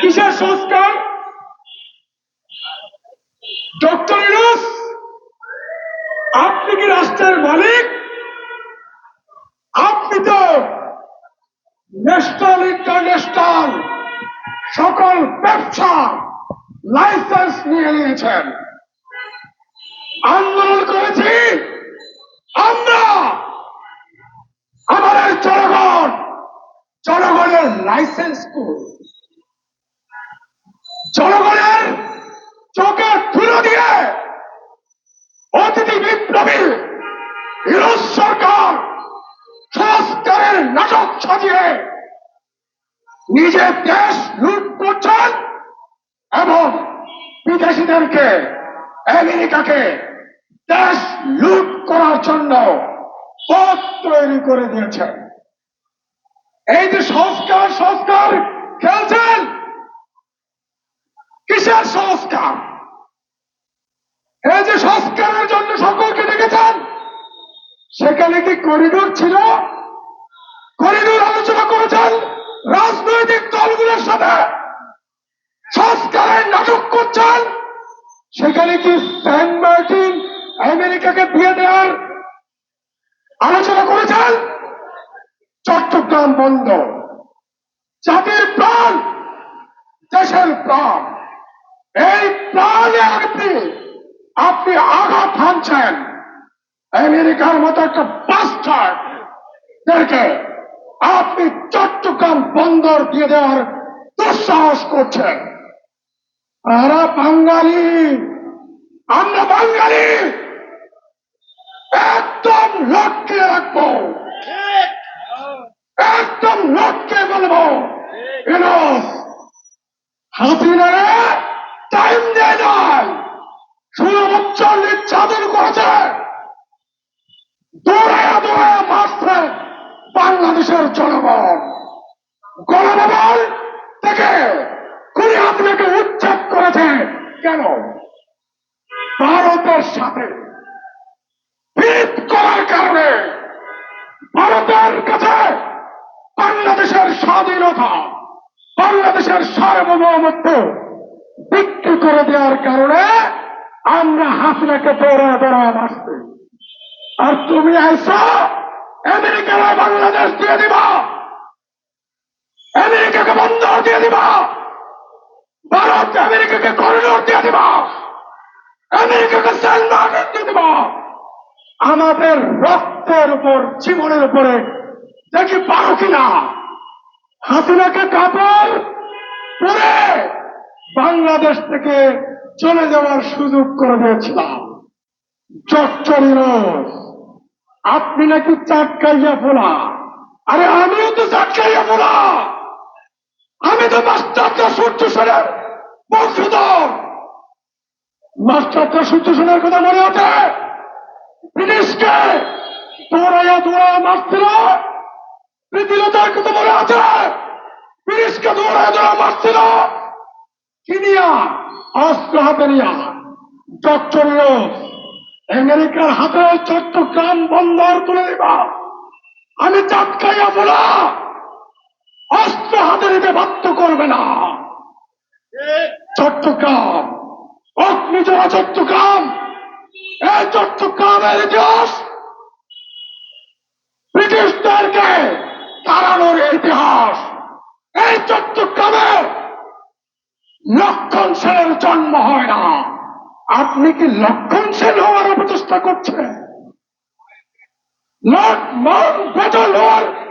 কিসের সংস্কার? ডক্টর আপনি কি রাষ্ট্রের মালিক? আপনি তো ন্যাশনাল, ইন্টারন্যাশনাল সকল ব্যবসা, লাইসেন্স নিয়ে নিয়েছেন। আন্দোলন করেছি। আমরা আমাদের জনগণ, জনগণের লাইসেন্স কই জনগণের চোখে তুলে দিয়ে অতিথি বিপ্লবী ইউরোপ সরকার সংস্কারের নাটক সাজিয়ে নিজের দেশ লুট করছেন এবং বিদেশিদেরকে, আমেরিকাকে দেশ লুট করার জন্য পথ তৈরি করে দিয়েছেন। এই যে সংস্কার সংস্কার খেলছেন কিসের সংস্কার? এই যে সংস্কারের জন্য সকলকে ডেকেছেন, সেখানে কি করিডোর ছিল? করিডোর আলোচনা করেছেন রাজনৈতিক দলগুলোর সাথে, সংস্কারের নাটক করছেন, সেখানে কি সেন্ট মার্টিন আমেরিকাকে দিয়ে দেওয়ার আলোচনা করেছেন? চট্টগ্রাম বন্ধ জাতির প্রাণ, দেশের প্রাণ। এই প্রাণে আপনি আপনি আঘাত হানছেন। আমেরিকার মতো একটা বাস্টার দেখে আপনি চট্টগ্রাম বন্দর দিয়ে দেওয়ার দুঃসাহস করছেন। আমরা বাঙালি আমরা বাঙালি। একদম লক্ষ্যে রাখব। একদম লক্ষ্যে বলব। ইউনুস বছর নির্যাতন করেছে। দৌড়ায়া দৌড়ায়া মারছে বাংলাদেশের জনগণ। গণভবন থেকে কুড়ি হাসিনাকে উচ্ছেদ করেছে। কেন? ভারতের সাথে ভিত করার কারণে ভারতের কাছে বাংলাদেশের স্বাধীনতা, বাংলাদেশের সার্বভৌমত্ব বিক্রি করে দেওয়ার কারণে আমরা হাসিনাকে দৌড়া দৌড়া আসছি আর তুমি আইসো আমেরিকারা বাংলাদেশ দিয়ে দিবা। আমেরিকাকে বন্দর দিয়ে দিবা। ভারত আমেরিকাকে করিডোর দিয়ে দিবা। আমেরিকাকে সেল দিয়ে দিবা। আমাদের রক্তের উপর, জীবনের উপরে, দেখি পারো কিনা? হাসিনাকে কাপড় পরে বাংলাদেশ থেকে চলে যাওয়ার সুযোগ করে দিয়েছিলাম। চচ্চরির আপনি নাকি চাটকাইয়া ফোলা। আরে আমিও তো চাটকাইয়া ফোলা। আমি তো মাস্টার সূর্য সেনের বংশধর। মাস্টার সূর্য সেনের কথা মনে আছে? ব্রিটিশকে দৌড়াইয়া দৌড়াইয়া মারছিল? প্রীতিলতার কথা মনে আছে? ব্রিটিশকে দৌড়াইয়া দৌড়াইয়া মারছিল? কিনিয়া, অস্ত্র হাতে নিয়া চচ্চরিও আমেরিকার হাতে চট্টগ্রাম বন্দর তুলে দিবা। আমি চাটকাইয়া বলা, অস্ত্র হাতে নিতে বাধ্য করবে না। চট্টগ্রাম অগ্নিজোড়া চট্টগ্রাম, এই চট্টগ্রামের ইতিহাস ব্রিটিশদেরকে তাড়ানোর ইতিহাস এই চট্টগ্রামে লক্ষণ সেনের জন্ম হয় না। আপনি কি লক্ষণশীল হওয়ার অপচেষ্টা করছেন? মন ব্যাটল হওয়ার